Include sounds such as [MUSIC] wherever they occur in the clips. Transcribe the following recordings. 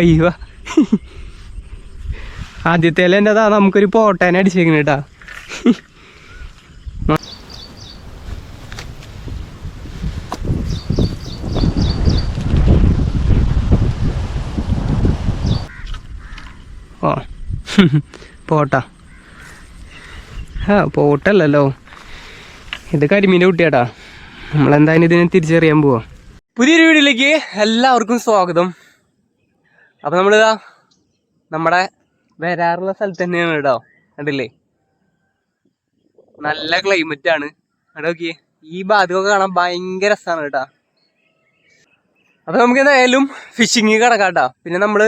അയ്യോ ആദ്യത്തെ എന്റെ അതാ നമുക്കൊരു പോട്ടേനെ അടിച്ചേക്കണ കേട്ടാ ഓ പോട്ടാ. ആ പോട്ടല്ലല്ലോ. ഇത് കരിമീന്റെ കുട്ടിയാട്ടാ. നമ്മളെന്തായാലും ഇതിനെ തിരിച്ചറിയാൻ പോവാ. പുതിയൊരു വീഡിയോയിലേക്ക് എല്ലാവർക്കും സ്വാഗതം. അപ്പം നമ്മളിതാ നമ്മുടെ വരാറുള്ള സ്ഥലത്ത് തന്നെയാണ് കേട്ടോ. കണ്ടില്ലേ? നല്ല ക്ലൈമറ്റ് ആണ്. അവിടെ നോക്കിയേ ഈ ഭാഗത്തൊക്കെ കാണാൻ ഭയങ്കര രസമാണ് കേട്ടോ. അപ്പൊ നമുക്ക് എന്തായാലും ഫിഷിങ് കിടക്കാം കേട്ടോ. പിന്നെ നമ്മൾ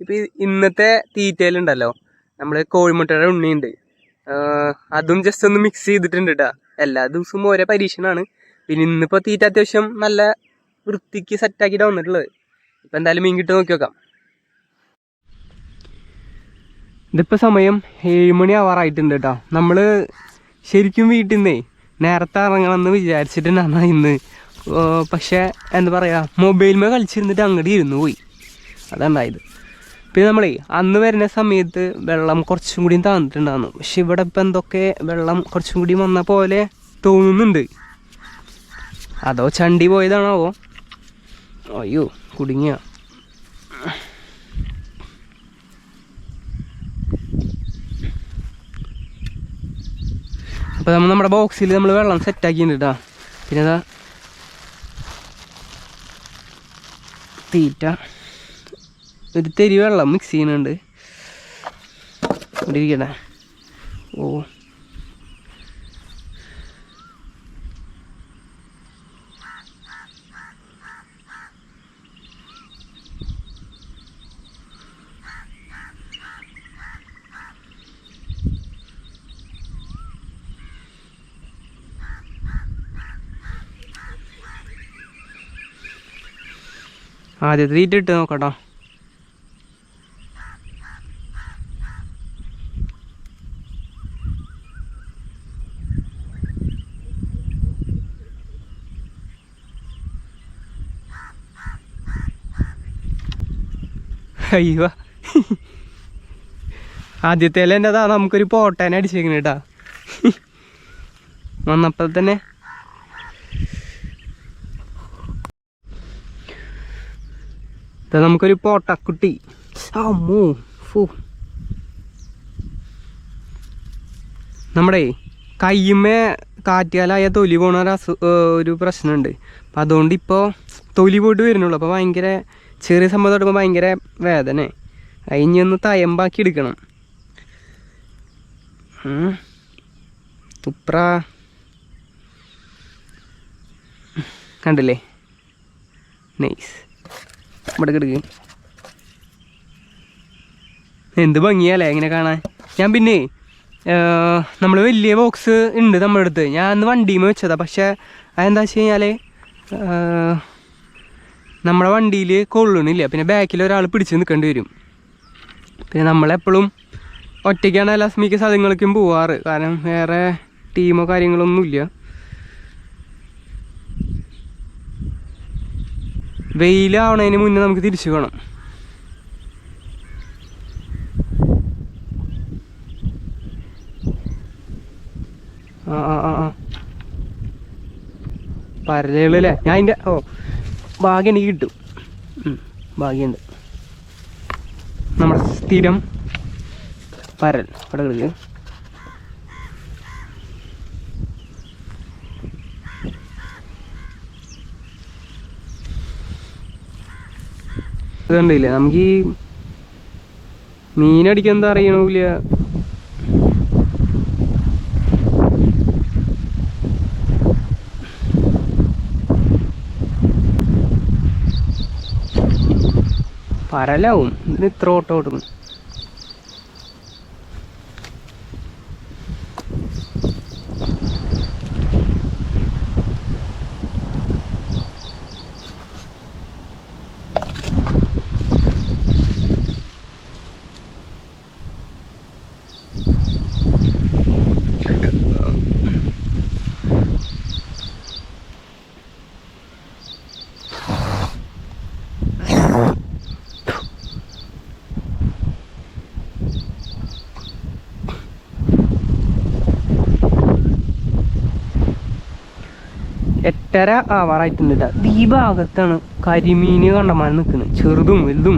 ഇപ്പൊ ഇന്നത്തെ തീറ്റയിലുണ്ടല്ലോ നമ്മൾ കോഴിമുട്ടയുടെ ഉണ്ണിയുണ്ട്. അതും ജസ്റ്റ് ഒന്ന് മിക്സ് ചെയ്തിട്ടുണ്ട് കേട്ടോ. എല്ലാ ദിവസവും ഓരോ പരീക്ഷണമാണ് പിന്നെ ഇന്നിപ്പോ തീറ്റ അത്യാവശ്യം നല്ല വൃത്തിക്ക് സെറ്റാക്കിയിട്ടാണ് വന്നിട്ടുള്ളത്. ഇപ്പൊ എന്തായാലും മീൻ കിട്ടും നോക്കി നോക്കാം. ഇതിപ്പോ സമയം ഏഴ് മണി ആവാറായിട്ടുണ്ട് കേട്ടോ നമ്മൾ ശരിക്കും വീട്ടിൽ നിന്നേ നേരത്തെ ഇറങ്ങണമെന്ന് വിചാരിച്ചിട്ടുണ്ടാണ് ഇന്ന്. പക്ഷേ എന്താ പറയാ മൊബൈലുമേ കളിച്ചിരുന്നിട്ട് അങ്ങോട്ട് ഇരുന്ന് പോയി. അതുണ്ടായത് പിന്നെ നമ്മളേ അന്ന് വരുന്ന സമയത്ത് വെള്ളം കുറച്ചും കൂടി താന്നിട്ടുണ്ടായിരുന്നു. പക്ഷെ ഇവിടെ ഇപ്പം എന്തൊക്കെ വെള്ളം കുറച്ചും കൂടി വന്ന പോലെ തോന്നുന്നുണ്ട്. അതോ ചണ്ടി പോയതാണാവോ? അയ്യോ കുടുങ്ങിയ? അപ്പോൾ നമ്മൾ നമ്മുടെ ബോക്സിൽ നമ്മൾ വെള്ളം സെറ്റാക്കിയിട്ടുണ്ട് കേട്ടോ പിന്നെ ഇതാ തീറ്റ. ഒരു തെരി വെള്ളം മിക്സ് ചെയ്യുന്നുണ്ട്. ഇവിടെ ഓ. ആദ്യത്തെ തീറ്റ ഇട്ട് നോക്കട്ടോ. അയ്യോ. ആദ്യത്തേലെ എന്റെ അതാ നമുക്കൊരു പോട്ടേനെ അടിച്ചേക്കണേട്ടാ വന്നപ്പോൾ തന്നെ ഇത് നമുക്കൊരു പോട്ടക്കുട്ടി. അമ്മോ ഫു. നമ്മുടെ കയ്യുമേ കാറ്റുകാലായ തൊലി പോണ ഒരു അസു ഒരു പ്രശ്നമുണ്ട്. അപ്പം അതുകൊണ്ട് ഇപ്പോൾ തൊലി പോയിട്ട് വരുന്നുള്ളൂ. അപ്പോൾ ഭയങ്കര ചെറിയ സംഭവം തുടങ്ങുമ്പോൾ ഭയങ്കര വേദന. അതിനി ഒന്ന് തയമ്പാക്കി എടുക്കണം. തുപ്ര. കണ്ടില്ലേ? നൈസ്. ഇവിടെ എന്ത് ഭംഗിയല്ലേ ഇങ്ങനെ കാണാൻ. ഞാൻ പിന്നെ നമ്മൾ വലിയ ബോക്സ് ഉണ്ട് നമ്മുടെ അടുത്ത്. ഞാൻ അന്ന് വണ്ടിയിൽ വെച്ചതാ. പക്ഷേ അതെന്താ വെച്ച് കഴിഞ്ഞാൽ നമ്മുടെ വണ്ടിയിൽ കൊള്ളണില്ല. പിന്നെ ബാക്കിൽ ഒരാൾ പിടിച്ച് നിൽക്കേണ്ടി വരും. പിന്നെ നമ്മളെപ്പോഴും ഒറ്റയ്ക്കാണ് എല്ലാ സ്ഥലങ്ങളിലേക്കും പോവാറ്. കാരണം വേറെ ടീമോ കാര്യങ്ങളൊന്നുമില്ല. വെയിലാവണതിന് മുന്നേ നമുക്ക് തിരിച്ചു വേണം ആ ആ ആ പരലുകളല്ലേ ഞാൻ അതിന്റെ ഓ ഭാഗ്യം എനിക്ക് കിട്ടും. ഭാഗ്യമുണ്ട്. നമ്മുടെ സ്ഥിരം പരൽ. അവിടെ കിടക്ക്. ഇതുണ്ടില്ലേ നമുക്ക് ഈ മീനടിക്കാൻ എന്താ അറിയണില്ല പരലാവും. ഇതിന് ഇത്ര ഓട്ടം ഓടുന്നു. എട്ടര ആവാറായിട്ടുണ്ട്. ഭാഗത്താണ് കരിമീന് കണ്ടമാനം നിൽക്കുന്നത് ചെറുതും വലുതും.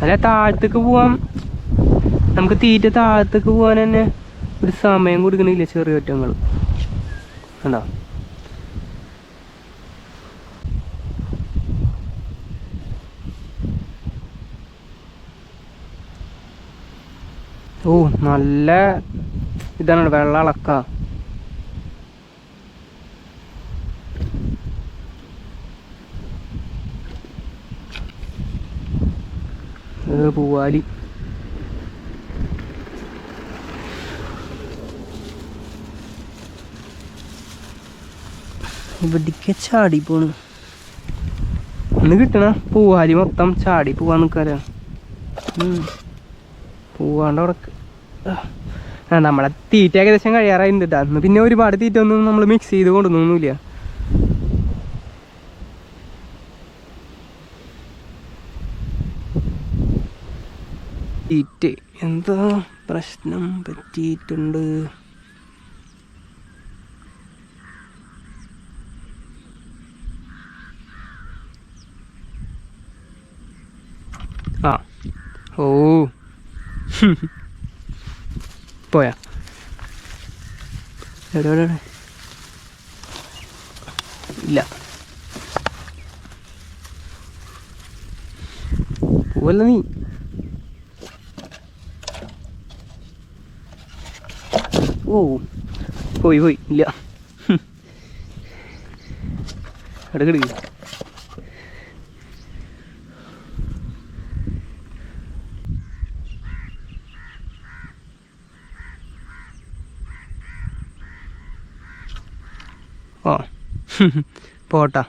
അല്ല താഴത്തേക്ക് പോവാൻ നമുക്ക് തീറ്റ താഴത്തേക്ക് പോകാൻ തന്നെ ഒരു സമയം കൊടുക്കണില്ല ചെറിയ ഒറ്റങ്ങൾ. എന്താ ഓ നല്ല ഇതാണ് വെള്ളം അളക്ക. പൂവാലി. ഇവിടേക്ക് ചാടി പോണ്. ഇന്ന് കിട്ടണ പൂവാലി മൊത്തം ചാടി പോവാൻ നിൽക്കാല പൂവാണ്ട് ഉടക്ക്. നമ്മളെ തീറ്റ ഏകദേശം കഴിയാറായിട്ടുണ്ട് അന്ന് പിന്നെ ഒരുപാട് തീറ്റ ഒന്നും നമ്മൾ മിക്സ് ചെയ്ത് കൊണ്ടുവന്നൊന്നുമില്ല. തീറ്റ എന്താ പ്രശ്നം പറ്റിയിട്ടുണ്ട്? ആ. ഓ. പോയാ. എവിടെ? ഇല്ല. പോവല്ല നീ? ഓ പോയി പോയി. ഇല്ല. എടുക്കടി ഓ പോട്ടാ.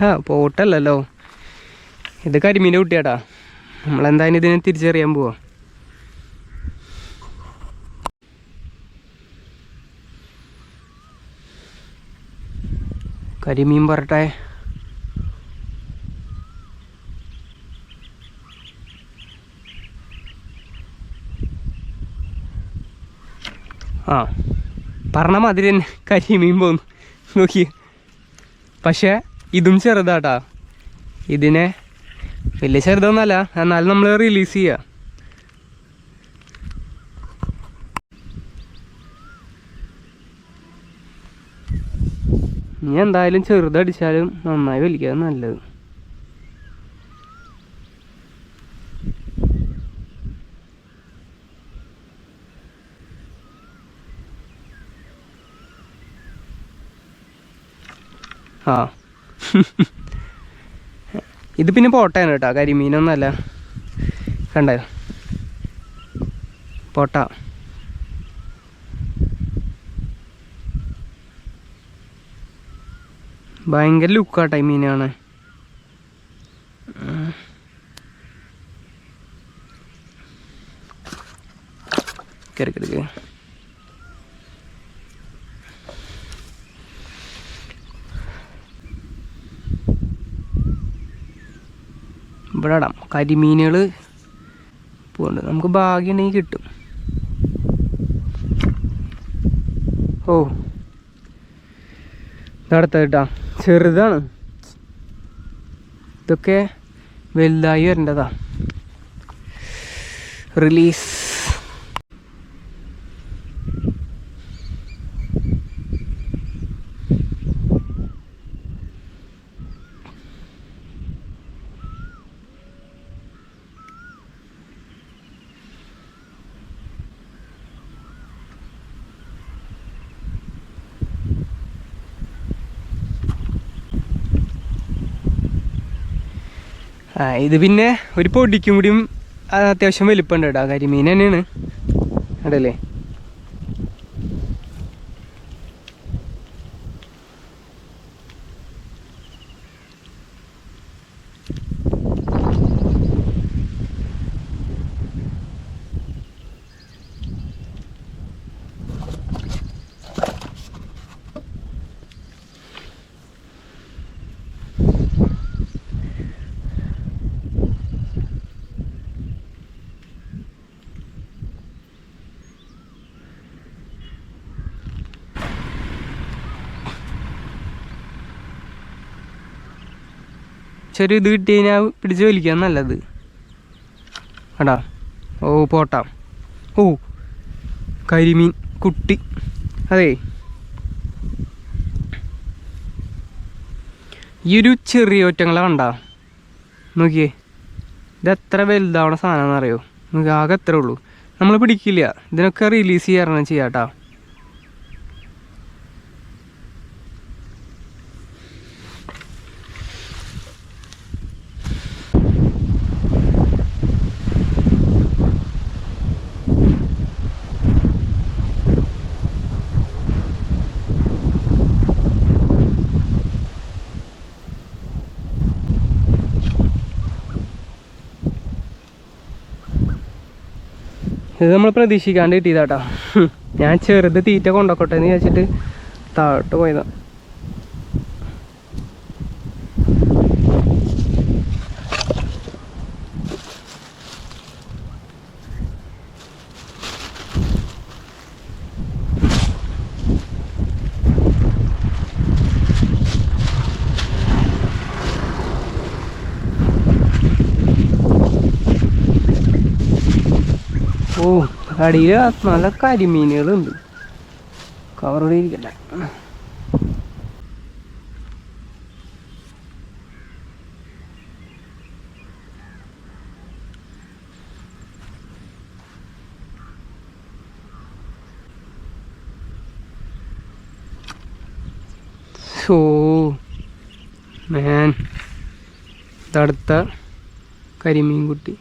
ആ പോട്ടല്ലല്ലോ. ഇത് കരിമീന്റെ കുട്ടിയാട്ടാ. നമ്മളെന്തായാലും ഇതിനെ തിരിച്ചറിയാൻ പോവാ. കരിമീൻ പറട്ടെ. ആ പറഞ്ഞ മാതിരി തന്നെ കരിമീൻ പോന്നു. നോക്കി പക്ഷേ ഇതും ചെറുതാട്ടാ. ഇതിനെ വലിയ ചെറുതൊന്നല്ല എന്നാലും നമ്മൾ റിലീസ് ചെയ്യുക എന്തായാലും ചെറുതടിച്ചാലും നന്നായി വലിക്കുക നല്ലത്. ആ. [LAUGHS] ഇത് പിന്നെ പോട്ടയാണ് കേട്ടോ കരിമീനൊന്നല്ല. കണ്ടോ? പോട്ട. ഭയങ്കര ലുക്കാട്ടോ മീനാണ് കയറി കയറി കയറി ഇവിടെ ഇടാം. കരിമീനുകൾ പോകുന്നുണ്ട് നമുക്ക് ഭാഗ്യമുണ്ടെങ്കിൽ കിട്ടും. ഓ. ഇതടുത്ത കേട്ടാ ചെറുതാണ്. ഇതൊക്കെ വലുതായി വരേണ്ടതാ. റിലീസ് ആ ഇത് പിന്നെ ഒരു പൊടിക്കും കൂടിയും അത്യാവശ്യം വലിപ്പമുണ്ട് കേട്ടോ കരിമീൻ തന്നെയാണ്. അടല്ലേ ഒരു ഇത് കിട്ടി കഴിഞ്ഞാൽ പിടിച്ച് വലിക്കാൻ നല്ലത്. അടാ ഓ പോട്ടാം. ഓ കരിമീൻ കുട്ടി. അതെ. ഈ ഒരു ചെറിയ ഒറ്റങ്ങളെ കണ്ട? നോക്കിയേ. ഇത് എത്ര വലുതാവണ സാധനം എന്നറിയോ ആകെ എത്ര ഉള്ളൂ. നമ്മൾ പിടിക്കില്ല. ഇതിനൊക്കെ റിലീസ് ചെയ്യാറാണ് ചെയ്യാട്ടോ ഇത് നമ്മൾ പ്രതീക്ഷിക്കാണ്ട് കിട്ടിയതാട്ടാ ഞാൻ ചെറുത് തീറ്റ കൊണ്ടോക്കട്ടെ എന്ന് വിചാരിച്ചിട്ട് താഴോട്ട് പോയതാ ഓ അടിയിൽ നല്ല കരിമീനുകളുണ്ട്. കവറോടെ ഇരിക്കട്ടെ. ഓ മാൻ ഇതടുത്ത കരിമീൻ കുട്ടി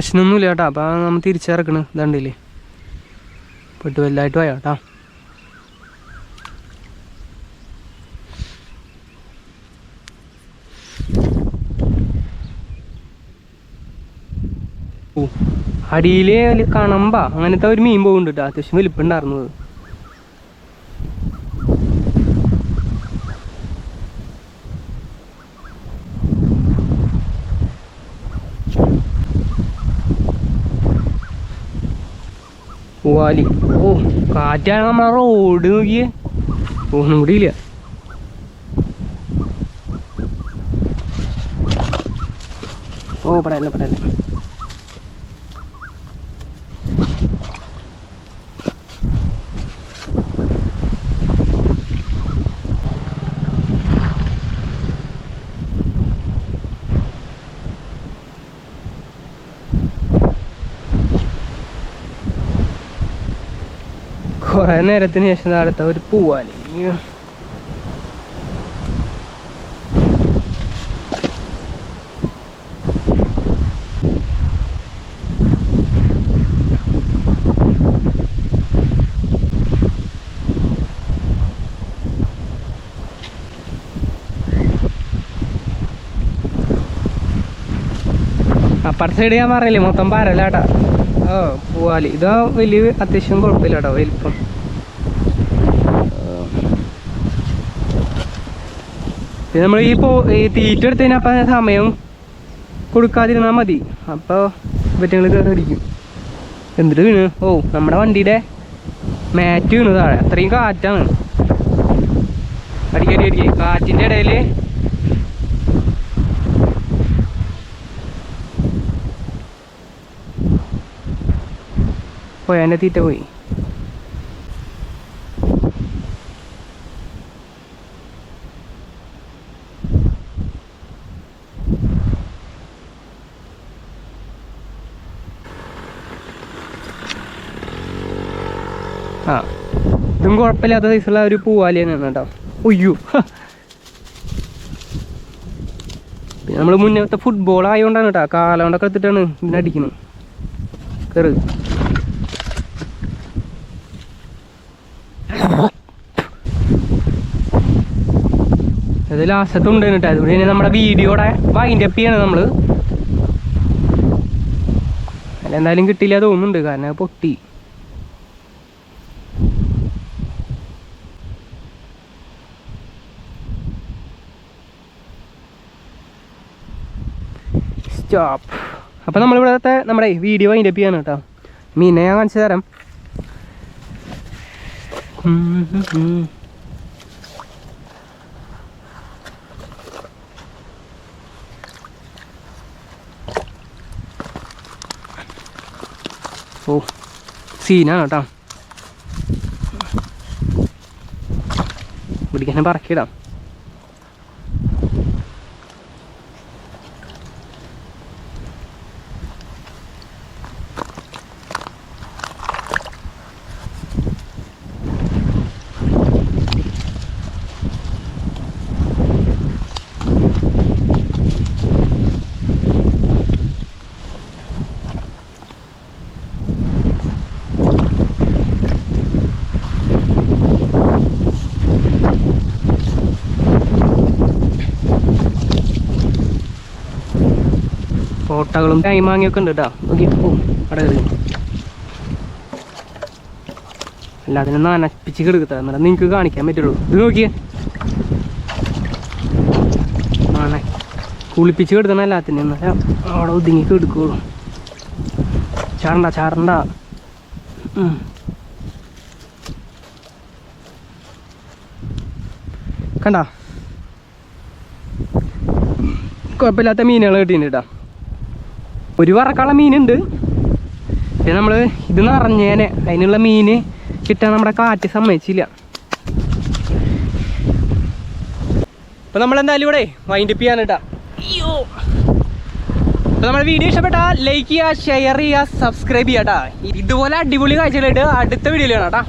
പ്രശ്നമൊന്നുമില്ല കേട്ടോ. അപ്പോൾ നമ്മൾ തിരിച്ചിറക്കണ് ഇതണ്ടില്ലേ പെട്ട് വലുതായിട്ട് പോയാ കേട്ടോ അടിയിലെ അടിയിൽ കണമ്പ അങ്ങനത്തെ ഒരു മീൻ പോകുന്നുണ്ട് കേട്ടോ അത്യാവശ്യം വലിപ്പുണ്ടായിരുന്നത് വാലി ഓ കാറ്റാണ് നമ്മളെ റോഡ് നോക്കിയേ. ഒന്നും കൂടി ഇല്ല ഓ പടയല്ല പടയല്ല നേരത്തിന് ശേഷം അടുത്ത ഒരു പൂവാലി. അപ്പുറത്തെ സൈഡ് ഞാൻ പറയില്ലേ മൊത്തം പാരലാട്ടാ. ഓ പൂവാലി. ഇതാ വലിയ അത്യാവശ്യം കുഴപ്പമില്ല കേട്ടോ വലിപ്പം. പിന്നെ നമ്മൾ ഈ പോ ഈ തീറ്റ എടുത്തതിന് അപ്പം സമയം കൊടുക്കാതിരുന്നാൽ മതി. അപ്പോൾ ഇവറ്റങ്ങൾ കയറിയിരിക്കും എന്നിട്ട് വീണ്? ഓ നമ്മുടെ വണ്ടിയുടെ മാറ്റ് വീണ് താഴെ. അത്രയും കാറ്റാണ്. അടിക്കടി അടിക്കടി. കാറ്റിന്റെ ഇടയിൽ പോയി അതിന്റെ തീറ്റ പോയി. ആ. ഇതും കുഴപ്പമില്ലാത്ത സൈസുള്ള ഒരു പൂവാലി തന്നെയാണ് കേട്ടോ. ഉയ്യോ. പിന്നെ നമ്മൾ മുന്നത്തെ ഫുട്ബോൾ ആയതുകൊണ്ടാണ് കേട്ടോ കാലം കൊണ്ടൊക്കെ എടുത്തിട്ടാണ് ഇതിനടിക്കുന്നത് കയറ് ഇത് ലാസ്റ്റത്തുണ്ട് കേട്ടോ. അതുകൊണ്ട് തന്നെ നമ്മുടെ വീഡിയോടെ വൈൻഡ് അപ്പ് ചെയ്യണം നമ്മൾ അല്ല എന്തായാലും കിട്ടില്ല തോന്നുന്നുണ്ട്. കാരണം പൊട്ടി. ജോബ് അപ്പോൾ നമ്മളിവിടുത്തെ നമ്മുടെ വീഡിയോ അതിന്റെ ചെയ്യാണ് കേട്ടോ മീനെ ഞാൻ കാണിച്ചു തരാം. ഓ സീനാണ് കേട്ടോ പിടിക്കാനും പറക്കിടാം ഫോട്ടോകളും കൈമാങ്ങിയൊക്കെ ഉണ്ട് കേട്ടോ നോക്കി ഓ അവിടെ കയറി. അതിനൊന്ന് നനപ്പിച്ച് കെടുക്കട്ടെ. എന്നാലും നിങ്ങൾക്ക് കാണിക്കാൻ പറ്റുള്ളൂ. ഇത് നോക്കിയേ. ആണേ. കുളിപ്പിച്ച് കിടത്തണം എല്ലാത്തിനും എന്നാലും അവിടെ ഒതുങ്ങി കിടക്കുള്ളൂ. ചാടണ്ട ചാടണ്ട. കണ്ട? കുഴപ്പമില്ലാത്ത മീനുകൾ കിട്ടിയിട്ടുണ്ട് കേട്ടോ ഒരു വറക്കാനുള്ള മീനുണ്ട്. പക്ഷെ നമ്മൾ ഇത് നിറഞ്ഞേനെ. അതിനുള്ള മീന് കിട്ടാൻ നമ്മുടെ കാറ്റ് സമ്മതിച്ചില്ല. അപ്പൊ നമ്മൾ എന്തായാലും ഇവിടെ വൈൻഡപ്പ് ചെയ്യാൻ കേട്ടാ അയ്യോ. അപ്പൊ വീഡിയോ ഇഷ്ടപ്പെട്ടാൽ ലൈക്ക് ചെയ്യുക ഷെയർ ചെയ്യുക സബ്സ്ക്രൈബ് ചെയ്യുക കേട്ടാ ഇതുപോലെ അടിപൊളി കാഴ്ചകളായിട്ട് അടുത്ത വീഡിയോയിൽ കാണാം കേട്ടാ